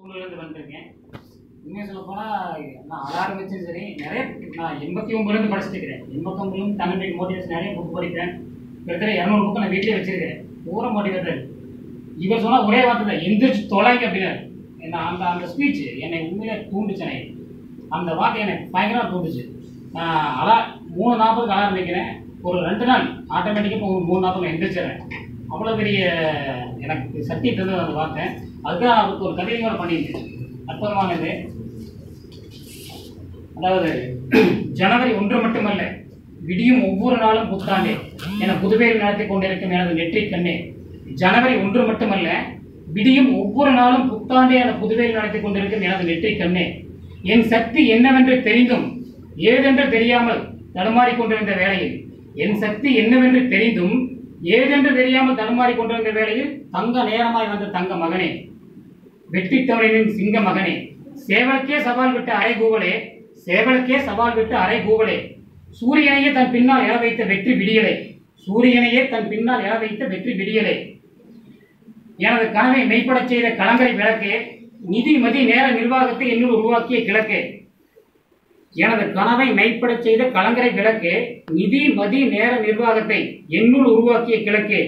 சூழ்நிலேருந்து வந்திருக்கேன். உண்மையை சொல்ல போனால் நான் அலாரம் வச்சும் சரி நிறைய நான் எண்பத்தி ஒம்பதுலேருந்து படிச்சுட்டு இருக்கிறேன் எண்பத்தொம்பதுலேருந்து தமிழ் மோட்டிவேஷன் நிறைய புக் படிக்கிறேன். கிட்டத்தட்ட இரநூறு புக்கு நான் வீட்டிலே வச்சிருக்கேன் பூரா மோட்டிவேட்டர் இவர் சொன்னால் ஒரே வார்த்தை தான் எந்திரிச்சு தொலைங்க அப்படின்னாரு. என்ன அந்த அந்த ஸ்பீச் என்னை உண்மையிலே தூண்டுச்சு என்னை அந்த வார்த்தை என்னை பயங்கரமாக தூண்டுச்சு. நான் அலா மூணு நாற்பதுக்கு அலாரம் வைக்கிறேன். ஒரு ரெண்டு நாள் ஆட்டோமேட்டிக்காக ஒரு மூணு நாற்பது எந்திரிச்சிடுறேன். அவ்வளோ பெரிய எனக்கு சக்தி தந்தது அதை பார்த்தேன். அதுதான் அவருக்கு ஒரு கதையும் கூட பண்ணியிருக்கேன். அற்புதமானது. அதாவது ஜனவரி ஒன்று மட்டுமல்ல விடியும் ஒவ்வொரு நாளும் புத்தாண்டே என புதுவையில் நடத்தி கொண்டிருக்கும் எனது நெற்றி கண்ணே. ஜனவரி ஒன்று மட்டுமல்ல விடியும் ஒவ்வொரு நாளும் புத்தாண்டே என புதுவையில் நடத்தி கொண்டிருக்கும் எனது நெற்றி கண்ணே. என் சக்தி என்னவென்று தெரிந்தும் ஏதென்று தெரியாமல் தடுமாறிக் கொண்டிருந்த வேளையில் என் சக்தி என்னவென்று தெரிந்தும் ஏதென்று தெரியாமல் தடுமாறி கொண்டிருந்த வேளையில் தங்க நேரமாய் வந்த தங்க மகனே வெற்றி தமிழனின் சிங்க மகனே சேவலுக்கே சவால் விட்ட அரை கூவலே சேவலுக்கே சவால் விட்ட அரை கூவலே சூரியனையே தன் பின்னால் எழ வைத்த வெற்றி விடியலே சூரியனையே தன் பின்னால் எழ வைத்த வெற்றி விடியலே. எனது கனவை மெய்ப்படச் செய்த கலங்கரை விளக்கே நிதி மதி நேர நிர்வாகத்தை என்னுள் உருவாக்கிய கிழக்கே எனது கனவை மெய்ப்படச் செய்த கலங்கரை கிழக்கு நிதி மதி நேர நிர்வாகத்தை என்னுள் உருவாக்கிய கிழக்கே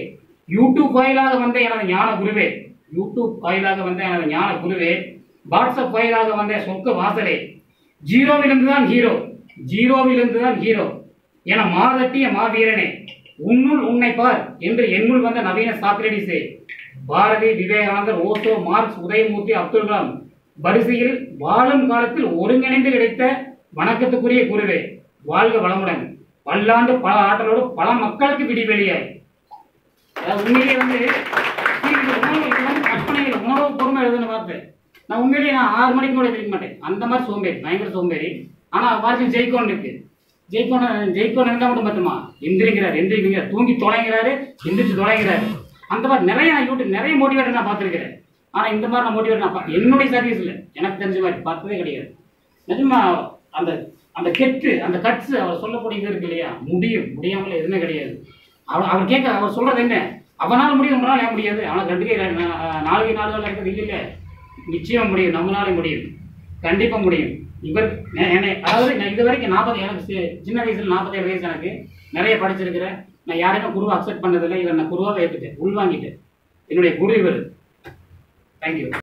யூடியூப் வாயிலாக வந்த எனது ஞான குருவே யூடியூப் வாயிலாக வந்த எனது ஞான குருவே வாட்ஸ்அப் வாயிலாக வந்த சொர்க்க வாசலே ஜீரோவிலிருந்து தான் ஹீரோ ஜீரோவிலிருந்து தான் ஹீரோ என மாதட்டிய மாவீரனே உன்னுள் உன்னை பார் என்று என்னுள் வந்த நவீன சாக்ரடிஸே பாரதி விவேகானந்தர் ஓசோ மார்க்ஸ் உதயமூர்த்தி அப்துல் கலாம் வரிசையில் வாழும் காலத்தில் ஒருங்கிணைந்து கிடைத்த வணக்கத்துக்குரிய குருவே வாழ்க வளமுடன். பல்லாண்டு பல ஆற்றலோடு பல மக்களுக்கு விடிவெளியாய் அதாவது உண்மையிலேயே வந்து இது உணவு கற்பனையில் உணவு பொறுமை எழுதுன பார்த்தேன் நான் உண்மையிலேயே நான் ஆறு மணிக்கு கூட எந்திரிக்க மாட்டேன். அந்த மாதிரி சோம்பேறி பயங்கர சோம்பேறி. ஆனால் வாட்சி ஜெயிக்கோன்னு இருக்கு. ஜெயிக்கோன்னு ஜெயிக்கோன்னு இருந்தால் மட்டும் பத்துமா? எந்திரிக்கிறார் எந்திரிக்கிறார். தூங்கி தொலைங்கிறாரு எந்திரிச்சு தொலைங்கிறாரு அந்த மாதிரி நிறைய நான் யூடியூப் நிறைய மோட்டிவேட்டர் நான் பார்த்துருக்கிறேன். ஆனால் இந்த மாதிரி நான் மோட்டிவேட் நான் பா- என்னுடைய சர்வீஸில் எனக்கு தெரிஞ்ச மாதிரி பார்த்ததே கிடையாது. நிஜமா அந்த அந்த கெட்டு அந்த கட்ஸ் அவர் சொல்லக்கூடியது இருக்கு இல்லையா? முடியும். முடியாமல் எதுவுமே கிடையாது. அவர் அவர் கேட்க அவர் சொல்றது என்ன? அவனால் முடியும் ஏன் முடியாது? அவனால் ரெண்டு கை நாலு கை நாலு இல்லை நிச்சயம் முடியும். நம்மளால முடியும். கண்டிப்பாக முடியும். இவர் என்னை அதாவது நான் இது வரைக்கும் நாற்பது எனக்கு சின்ன வயசுல நாற்பத்தேழு வயசு எனக்கு. நிறைய படிச்சிருக்கிறேன். நான் யாரையுமே குருவை அக்செப்ட் பண்ணதில்லை. இவர் நான் குருவாக ஏற்றுட்டேன் உள்வாங்கிட்டேன். என்னுடைய குரு இவர். தேங்க்யூ